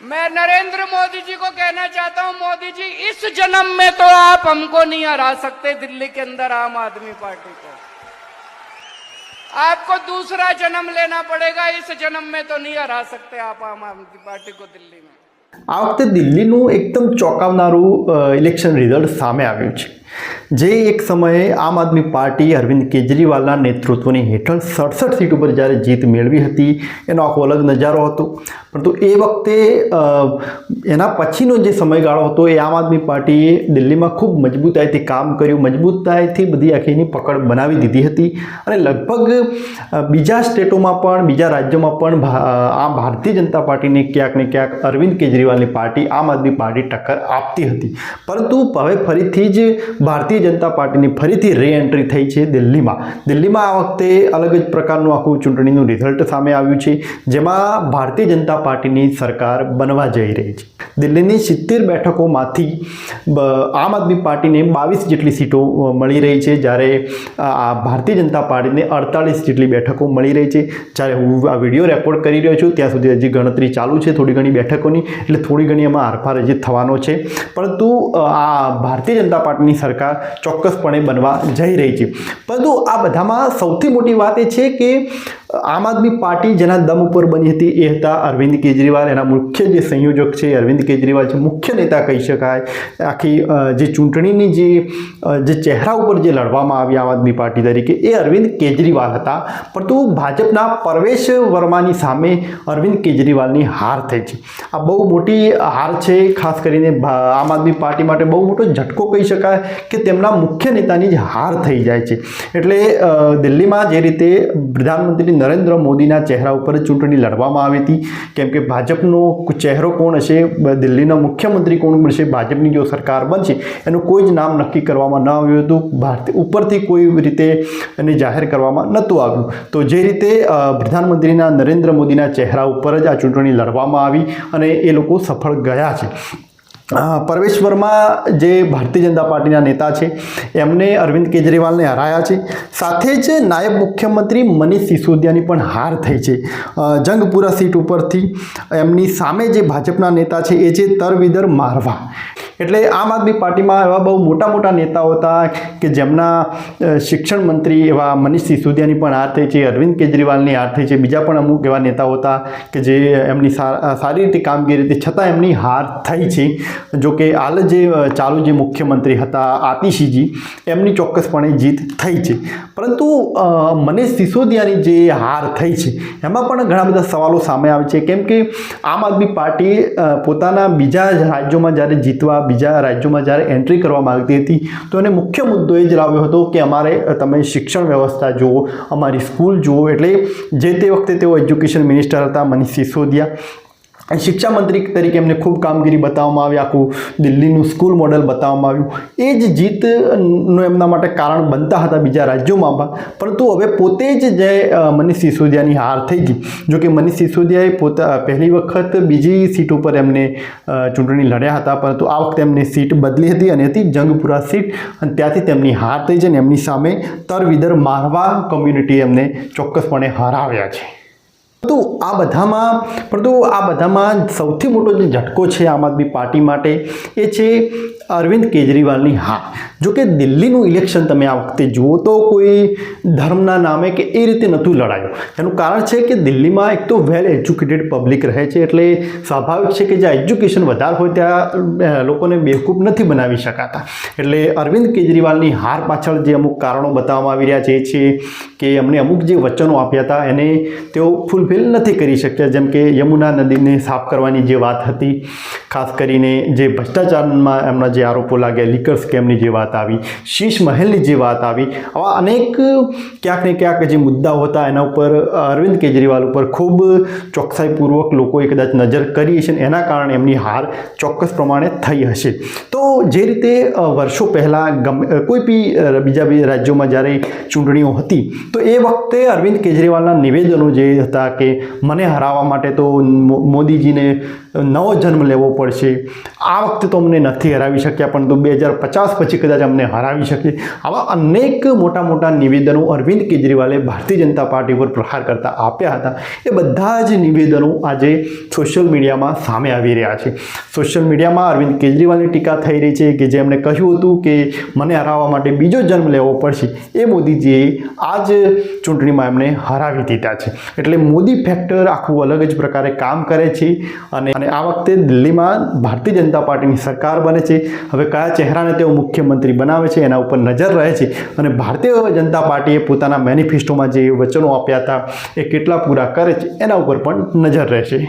मैं नरेंद्र मोदी जी को कहना चाहता हूं मोदी जी इस जन्म में तो आप हमको नहीं हरा सकते दिल्ली के अंदर आम आदमी पार्टी को आपको दूसरा जन्म लेना पड़ेगा इस जन्म में तो नहीं हरा सकते आप आम आदमी पार्टी को दिल्ली में આ વખતે દિલ્હીનું એકદમ ચોંકાવનારું અ, ઇલેક્શન રિઝલ્ટ સામે આવ્યું છે જે એક સમયે આમ આદમી પાર્ટી અરવિંદ કેજરીવાલના નેતૃત્વની હેઠળ સડસઠ સીટ ઉપર જ્યારે જીત મેળવી હતી, એનો આખો અલગ નજારો હતો. પરંતુ એ વખતે એના પછીનો જે સમયગાળો હતો, એ આમ આદમી પાર્ટીએ દિલ્હીમાં ખૂબ મજબૂતાઈથી કામ કર્યું. મજબૂતાઈથી બધી આખીની પકડ બનાવી દીધી હતી. અને લગભગ બીજા સ્ટેટોમાં પણ, બીજા રાજ્યોમાં પણ આ ભારતીય જનતા પાર્ટીને ક્યાંક ને ક્યાંક અરવિંદ કેજરીવાલની પાર્ટી આમ આદમી પાર્ટી ટક્કર આપતી હતી. પરંતુ હવે ફરીથી જ ભારતીય જનતા પાર્ટીની ફરીથી રીએન્ટ્રી થઈ છે દિલ્હીમાં. દિલ્હીમાં આ વખતે અલગ જ પ્રકારનું આખું ચૂંટણીનું રિઝલ્ટ સામે આવ્યું છે, જેમાં ભારતીય જનતા પાર્ટીની સરકાર બનવા જઈ રહી છે. દિલ્હીની સિત્તેર બેઠકોમાંથી આમ આદમી પાર્ટીને બાવીસ જેટલી સીટો મળી રહી છે, જ્યારે આ ભારતીય જનતા પાર્ટીને અડતાલીસ જેટલી બેઠકો મળી રહી છે. જ્યારે હું આ વીડિયો રેકોર્ડ કરી રહ્યો છું, ત્યાં સુધી હજી ગણતરી ચાલુ છે થોડી ઘણી બેઠકોની, એટલે થોડી ઘણી એમાં આરપાર હજી થવાનો છે. પરંતુ આ ભારતીય જનતા પાર્ટીની સરકાર ચોક્કસપણે બનવા જઈ રહી છે. પરંતુ આ બધામાં સૌથી મોટી વાત એ છે કે આમ આદમી પાર્ટી જેના દમ ઉપર બની હતી એ હતા અરવિંદ કેજરીવાલ. એના મુખ્ય જે સંયોજક છે અરવિંદ કેજરીવાલ છે. મુખ્ય નેતા કહી શકાય. આખી જે ચૂંટણીની જે જે ચહેરા ઉપર જે લડવામાં આવી આમ આદમી પાર્ટી તરીકે એ અરવિંદ કેજરીવાલ હતા. પરંતુ ભાજપના પરવેશ વર્માની સામે અરવિંદ કેજરીવાલની હાર થઈ છે. આ બહુ મોટી હાર છે, ખાસ કરીને આમ આદમી પાર્ટી માટે બહુ મોટો ઝટકો કહી શકાય કે તેમના મુખ્ય નેતાની જ હાર થઈ જાય છે. એટલે દિલ્હીમાં જે રીતે પ્રધાનમંત્રી નરેન્દ્ર મોદીના ચહેરા ઉપર ચૂંટણી લડવામાં આવી હતી. કેમ કે ભાજપનો ચહેરો કોણ હશે? દિલ્હીના મુખ્યમંત્રી કોણ બનશે? ભાજપની જો સરકાર બનશે, એનું કોઈ જ નામ નક્કી કરવામાં ન આવ્યું હતું. ભારતીય ઉપરથી કોઈ રીતે એને જાહેર કરવામાં નહોતું આવ્યું. તો જે રીતે પ્રધાનમંત્રીના નરેન્દ્ર મોદીના ચહેરા ઉપર જ આ ચૂંટણી લડવામાં આવી અને એ લોકો સફળ ગયા છે. પરવેશ વર્મા જે ભારતીય જનતા પાર્ટીના નેતા છે, એમને અરવિંદ કેજરીવાલને હરાયા છે. સાથે જ નાયબ મુખ્યમંત્રી મનીષ સિસોદિયાની પણ હાર થઈ છે. જંગપુરા સીટ ઉપરથી એમની સામે જે ભાજપના નેતા છે, એ છે તરવિદર મારવા. એટલે આમ આદમી પાર્ટીમાં એવા બહુ મોટા મોટા નેતાઓ હતા કે જેમના શિક્ષણ મંત્રી એવા મનીષ સિસોદિયાની પણ હાર થઈ છે, અરવિંદ કેજરીવાલની હાર થઈ છે, બીજા પણ અમુક એવા નેતાઓ હતા કે જે એમની સારી રીતે કામગીરી હતી. છતાં એમની હાર થઈ છે. જો કે હાલ જે ચાલુ જે મુખ્યમંત્રી હતા, આતિશીજી, એમની ચોક્કસપણે જીત થઈ છે. પરંતુ મનીષ સિસોદિયાની જે હાર થઈ છે, એમાં પણ ઘણા બધા સવાલો સામે આવે છે. કેમ કે આમ આદમી પાર્ટી પોતાના બીજા રાજ્યોમાં જ્યારે જીતવા બીજા રાજ્યોમાં જ્યારે એન્ટ્રી કરવા માગતી હતી, તો એને મુખ્ય મુદ્દો એ જ લાવ્યો હતો કે અમારે તમે શિક્ષણ વ્યવસ્થા જુઓ, અમારી સ્કૂલ જુઓ. એટલે જે તે વખતે તેઓ એજ્યુકેશન મિનિસ્ટર હતા, મનીષ સિસોદિયા. શિક્ષા મંત્રી તરીકે એમને ખૂબ કામગીરી બતાવવામાં આવી, આખું દિલ્હીનું સ્કૂલ મોડેલ બતાવવામાં આવ્યું. એ જ જીતનું એમના માટે કારણ બનતા હતા બીજા રાજ્યોમાં પરંતુ હવે પોતે જ જે મનીષ સિસોદિયાની હાર થઈ ગઈ. જો કે મનીષ સિસોદિયાએ પોતા પહેલી વખત બીજી સીટ ઉપર એમને ચૂંટણી લડ્યા હતા. પરંતુ આ વખતે એમની સીટ બદલી હતી અને હતી જંગપુરા સીટ. અને ત્યાંથી તેમની હાર થઈ છે અને એમની સામે તરવિદર મારવા કમ્યુનિટી એમને ચોક્કસપણે હરાવ્યા છે. પરંતુ આ બધામાં, પરંતુ આ બધામાં સૌથી મોટો જે ઝટકો છે આમ આદમી પાર્ટી માટે એ છે અરવિંદ કેજરીવાલની હા. જો કે દિલ્હીનું ઇલેક્શન તમે આ વખતે જુઓ તો કોઈ ધર્મના નામે કે એ રીતે નહોતું લડાયું. એનું કારણ છે કે દિલ્હીમાં એક તો વેલ એજ્યુકેટેડ પબ્લિક રહે છે એટલે સ્વાભાવિક છે કે જ્યાં એજ્યુકેશન વધારે હોય ત્યાં લોકોને બેવકૂફ નથી બનાવી શકાતા. એટલે અરવિંદ કેજરીવાલની હાર પાછળ જે અમુક કારણો બતાવવામાં આવી રહ્યા છે એ છે કે અમને અમુક જે વચનો આપ્યા હતા એને તેઓ ફૂલફિલ નથી કરી શક્યા. જેમ કે યમુના નદીને સાફ કરવાની જે વાત હતી, ખાસ કરીને જે ભ્રષ્ટાચારમાં એમના જે આરોપો લાગ્યા લીકર સ્કેમની જે વાત આવી, શીશ મહેલની જે વાત આવી, આવા અનેક ક્યાંક ને ક્યાંક જે મુદ્દાઓ હતા એના ઉપર અરવિંદ કેજરીવાલ ઉપર ખૂબ ચોકસાઈપૂર્વક લોકોએ કદાચ નજર કરી અને એના કારણે એમની હાર ચોક્કસ પ્રમાણે થઈ હશે. તો જે રીતે વર્ષો પહેલાં ગમે કોઈ બી બીજા બી રાજ્યોમાં જ્યારે ચૂંટણીઓ હતી, તો એ વખતે અરવિંદ કેજરીવાલના નિવેદનો જે હતા કે મને હરાવવા માટે તો મોદીજીને નવો જન્મ લેવો પડશે, આ વખતે તો અમને નથી હરાવી શકતા શક્યા પરંતુ બે હજાર પચાસ પછી કદાચ અમને હરાવી શકે આવા અનેક મોટા મોટા નિવેદનો અરવિંદ કેજરીવાલે ભારતીય જનતા પાર્ટી પર પ્રહાર કરતા આપ્યા હતા. એ બધા જ નિવેદનો આજે સોશિયલ મીડિયામાં સામે આવી રહ્યા છે. સોશિયલ મીડિયામાં અરવિંદ કેજરીવાલની ટીકા થઈ રહી છે કે જેમણે કહ્યું હતું કે મને હરાવવા માટે બીજો જન્મ લેવો પડશે. એ મોદીજીએ આ જ ચૂંટણીમાં એમને હરાવી દીધા છે. એટલે મોદી ફેક્ટર આખું અલગ જ પ્રકારે કામ કરે છે અને અને આ વખતે દિલ્હીમાં ભારતીય જનતા પાર્ટીની સરકાર બને છે. હવે કયા ચહેરાને તેઓ મુખ્યમંત્રી બનાવે છે એના ઉપર નજર રહે છે અને ભારતીય જનતા પાર્ટીએ પોતાના મેનિફેસ્ટોમાં જે વચનો આપ્યા હતા એ કેટલા પૂરા કરે છે એના ઉપર પણ નજર રહેશે.